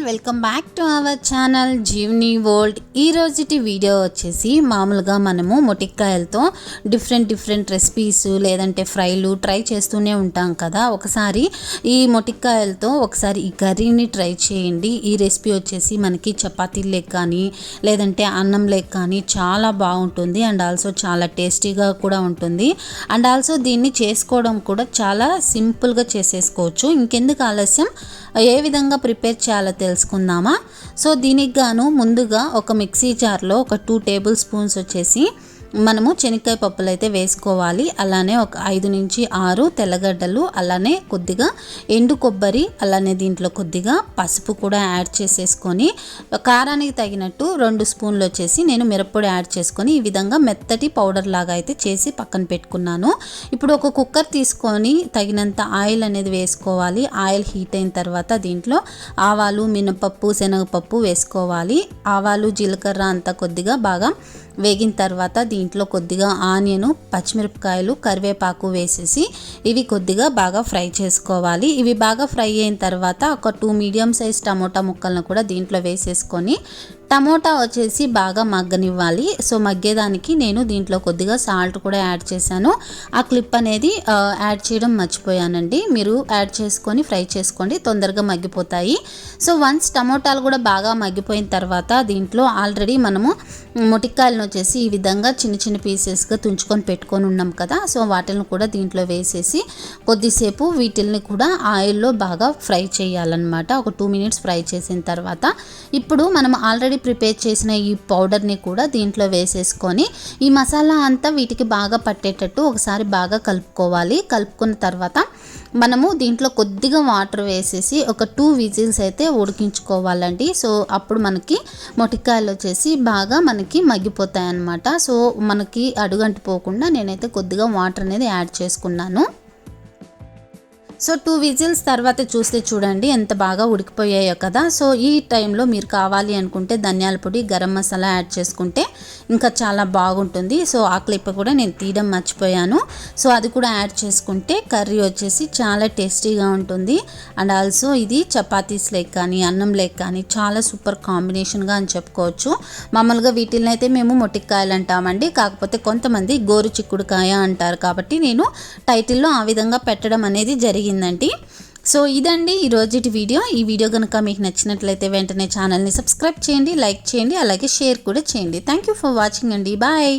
Welcome back to our channel Jeevni world ఈ రోజుటి video వచ్చేసి మామూలుగా మనము మొటిక్కాయలతో డిఫరెంట్ డిఫరెంట్ రెసిపీస్ లేదంటే ఫ్రైలు ట్రై చేస్తూనే ఉంటాం కదా. ఒకసారి ఈ మొటిక్కాయలతో ఒకసారి ఈ కర్రీని ట్రై చేయండి. ఈ రెసిపీ వచ్చేసి మనకి చపాతీలేక్ కానీ లేదంటే అన్నం లేక్ కానీ చాలా బాగుంటుంది అండ్ ఆల్సో చాలా టేస్టీగా కూడా ఉంటుంది. అండ్ ఆల్సో దీన్ని చేసుకోవడం కూడా చాలా సింపుల్గా చేసేసుకోవచ్చు. ఇంకెందుకు ఆలస్యం? ఏ విధంగా ప్రిపేర్ చేయాలో తెలుసుకుందామా? సో దీనికి గాను ముందుగా ఒక మిక్సీ జార్లో ఒక టూ టేబుల్ స్పూన్స్ వచ్చేసి మనము శనక్కాయ పప్పులు అయితే వేసుకోవాలి. అలానే ఒక ఐదు నుంచి ఆరు తెల్లగడ్డలు అలానే కొద్దిగా ఎండు కొబ్బరి అలానే దీంట్లో కొద్దిగా పసుపు కూడా యాడ్ చేసేసుకొని కారానికి తగినట్టు రెండు స్పూన్లు వచ్చేసి నేను మిరప్పొడి యాడ్ చేసుకొని ఈ విధంగా మెత్తటి పౌడర్ లాగా అయితే చేసి పక్కన పెట్టుకున్నాను. ఇప్పుడు ఒక కుక్కర్ తీసుకొని తగినంత ఆయిల్ అనేది వేసుకోవాలి. ఆయిల్ హీట్ అయిన తర్వాత దీంట్లో ఆవాలు మినపప్పు శనగపప్పు వేసుకోవాలి. ఆవాలు జీలకర్ర అంతా కొద్దిగా బాగా వేగిన తర్వాత దీంట్లో దీంట్లో కొద్దిగా ఆనియను పచ్చిమిరపకాయలు కరివేపాకు వేసేసి ఇవి కొద్దిగా బాగా ఫ్రై చేసుకోవాలి. ఇవి బాగా ఫ్రై అయిన తర్వాత ఒక టూ మీడియం సైజ్ టమోటా ముక్కలను కూడా దీంట్లో వేసేసుకొని టమోటా వచ్చేసి బాగా మగ్గనివ్వాలి. సో మగ్గేదానికి నేను దీంట్లో కొద్దిగా సాల్ట్ కూడా యాడ్ చేశాను. ఆ క్లిప్ అనేది యాడ్ చేయడం మర్చిపోయానండి. మీరు యాడ్ చేసుకొని ఫ్రై చేసుకోండి. తొందరగా మగ్గిపోతాయి. సో వన్స్ టమోటాలు కూడా బాగా మగ్గిపోయిన తర్వాత దీంట్లో ఆల్రెడీ మనము మొటిక్కాయలను వచ్చేసి ఈ విధంగా చిన్న చిన్న పీసెస్గా తుంచుకొని పెట్టుకొని ఉన్నాం కదా. సో వాటిని కూడా దీంట్లో వేసేసి కొద్దిసేపు వీటిల్ని కూడా ఆయిల్లో బాగా ఫ్రై చేయాలన్నమాట. ఒక టూ మినిట్స్ ఫ్రై చేసిన తర్వాత. ఇప్పుడు మనం ఆల్రెడీ ప్రిపేర్ చేసిన ఈ పౌడర్ని కూడా దీంట్లో వేసేసుకొని ఈ మసాలా అంతా వీటికి బాగా పట్టేటట్టు ఒకసారి బాగా కలుపుకోవాలి. కలుపుకున్న తర్వాత మనము దీంట్లో కొద్దిగా వాటర్ వేసేసి ఒక టూ విజిల్స్ అయితే ఉడికించుకోవాలండి. సో అప్పుడు మనకి మొటికాయలు వచ్చేసి బాగా మనకి మగ్గిపోతాయి అన్నమాట సో మనకి అడుగంటిపోకుండా నేనైతే కొద్దిగా వాటర్ అనేది యాడ్ చేసుకున్నాను. సో టూ విజిల్స్ తర్వాత చూస్తే చూడండి ఎంత బాగా ఉడికిపోయాయో కదా. సో ఈ టైంలో మీరు కావాలి అనుకుంటే ధనియాల పొడి గరం మసాలా యాడ్ చేసుకుంటే ఇంకా చాలా బాగుంటుంది. సో ఆ క్లిప్ కూడా నేను తీయడం మర్చిపోయాను. సో అది కూడా యాడ్ చేసుకుంటే కర్రీ వచ్చేసి చాలా టేస్టీగా ఉంటుంది. అండ్ ఆల్సో ఇది చపాతీస్ లేక్ కానీ అన్నం లేక్ కానీ చాలా సూపర్ కాంబినేషన్గా అని చెప్పుకోవచ్చు. మామూలుగా వీటిని అయితే మేము మొటిక్కాయలు అంటామండి. కాకపోతే కొంతమంది గోరు చిక్కుడుకాయ అంటారు కాబట్టి నేను టైటిల్లో ఆ విధంగా పెట్టడం అనేది జరిగింది. జరిగిందండి. సో ఇదండి ఈ రోజుటి వీడియో. ఈ వీడియో కనుక మీకు నచ్చినట్లయితే వెంటనే ఛానల్ని సబ్స్క్రైబ్ చేయండి లైక్ చేయండి అలాగే షేర్ కూడా చేయండి. థ్యాంక్ యూ ఫర్ వాచింగ్ అండి. బాయ్.